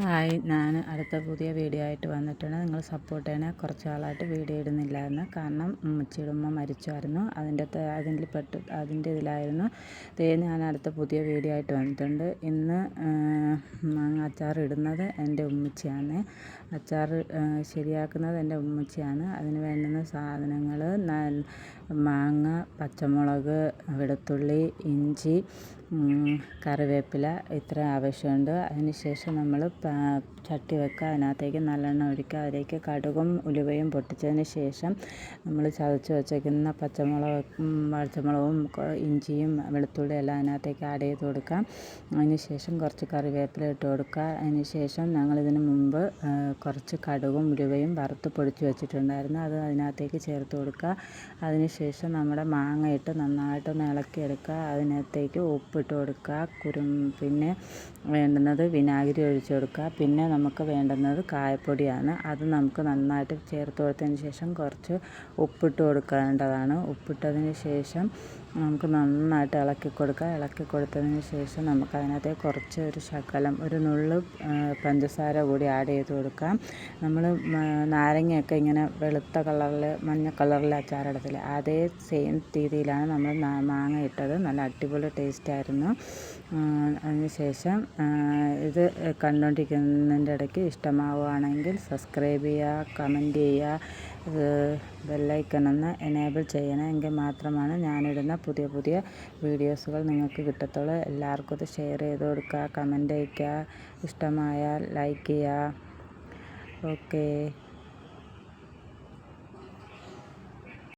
Hi ഞാൻ അടുത്ത പുതിയ വീഡിയോ ആയിട്ട് വന്നിട്ടുണ്ട് നിങ്ങൾ സപ്പോർട്ട് ചെയ്യണേ കുറച്ച് നാളായിട്ട് വീഡിയോ ഇടുന്നില്ലായിരുന്നു. കാരണം ഉമ്മച്ചിയുടെ ഉമ്മ മരിച്ചായിരുന്നു. അതിന്റെ അതിന്റെ പെട്ട് അതിന്റെ ഇതിലായിരുന്നു. ഞാൻ അടുത്ത പുതിയ വീഡിയോ ആയിട്ട് വന്നിട്ടുണ്ട്. ഇന്ന് ഇടുന്നത് എന്റെ ഉമ്മച്ചിയാണ്. അച്ചാർ ശരിയാക്കുന്നത് എന്റെ ഉമ്മച്ചിയാണ്. അതിന് വേണ്ടുന്ന സാധനങ്ങൾ മാങ്ങ പച്ചമുളക് വെളുത്തുള്ളി ഇഞ്ചി കറിവേപ്പില ഇത്ര ആവശ്യമുണ്ട്. അതിന് ശേഷം നമ്മൾ ചട്ടി വെക്കുക. അതിനകത്തേക്ക് നല്ലെണ്ണ ഒഴിക്കുക. അതിലേക്ക് കടുകും ഉലുവയും പൊട്ടിച്ചതിന് ശേഷം നമ്മൾ ചതച്ച് വെച്ചേക്കുന്ന പച്ചമുളക് പച്ചമുളകും ഇഞ്ചിയും വെളുത്തുള്ളിയും എല്ലാം അതിനകത്തേക്ക് ആഡ് ചെയ്ത് കൊടുക്കാം അതിന് ശേഷം കുറച്ച് കറിവേപ്പില ഇട്ട് കൊടുക്കുക. അതിന് ശേഷം ഞങ്ങളിതിന് മുമ്പ് കുറച്ച് കടുകും ഉലുവയും വറുത്ത് പൊടിച്ച് വെച്ചിട്ടുണ്ടായിരുന്നു. അത് അതിനകത്തേക്ക് ചേർത്ത് കൊടുക്കുക. അതിന് ശേഷം നമ്മുടെ മാങ്ങ ഇട്ട് നന്നായിട്ടൊന്ന് ഇളക്കിയെടുക്കുക. അതിനകത്തേക്ക് ഉപ്പിട്ട് കൊടുക്കുക. കുരും പിന്നെ വേണ്ടുന്നത് വിനാഗിരി ഒഴിച്ചു കൊടുക്കുക. പിന്നെ നമുക്ക് വേണ്ടുന്നത് കായപ്പൊടിയാണ്. അത് നമുക്ക് നന്നായിട്ട് ചേർത്ത് കൊടുത്തതിന് ശേഷം കുറച്ച് ഉപ്പിട്ട് കൊടുക്കേണ്ടതാണ്. ഉപ്പിട്ടതിന് ശേഷം നമുക്ക് നന്നായിട്ട് ഇളക്കി കൊടുക്കുക. ഇളക്കി കൊടുത്തതിന് ശേഷം നമുക്ക് അതിനകത്ത് കുറച്ച് ഒരു ശകലം ഒരു നുള്ളു പഞ്ചസാര കൂടി ആഡ് ചെയ്ത് കൊടുക്കാം. നമ്മൾ നാരങ്ങയൊക്കെ ഇങ്ങനെ വെളുത്ത കളറിൽ മഞ്ഞ കളറിൽ അച്ചാറിടത്തില്ല അതേ സെയിം രീതിയിലാണ് നമ്മൾ മാങ്ങ ഇട്ടത്. നല്ല അടിപൊളി ടേസ്റ്റ് ആയിരുന്നു. ആ, അതിന് ശേഷം ഇത് കണ്ടുകൊണ്ടിരിക്കുന്നതിന്റെ ഇടയ്ക്ക് ഇഷ്ടമാവുകയാണെങ്കിൽ സബ്സ്ക്രൈബ് ചെയ്യുക കമന്റ് ചെയ്യുക ബെല്ലൈക്കൺ ഒന്ന് എനേബിൾ ചെയ്യണം എങ്കിൽ മാത്രമാണ് ഞാനിടുന്ന പുതിയ പുതിയ വീഡിയോസുകൾ നിങ്ങൾക്ക് കിട്ടത്തുള്ളൂ. എല്ലാവർക്കും ഇത് ഷെയർ ചെയ്ത് കൊടുക്കുക കമന്റ് അയയ്ക്കുക ഇഷ്ടമായാൽ ലൈക്ക് ചെയ്യുക. ഓക്കേ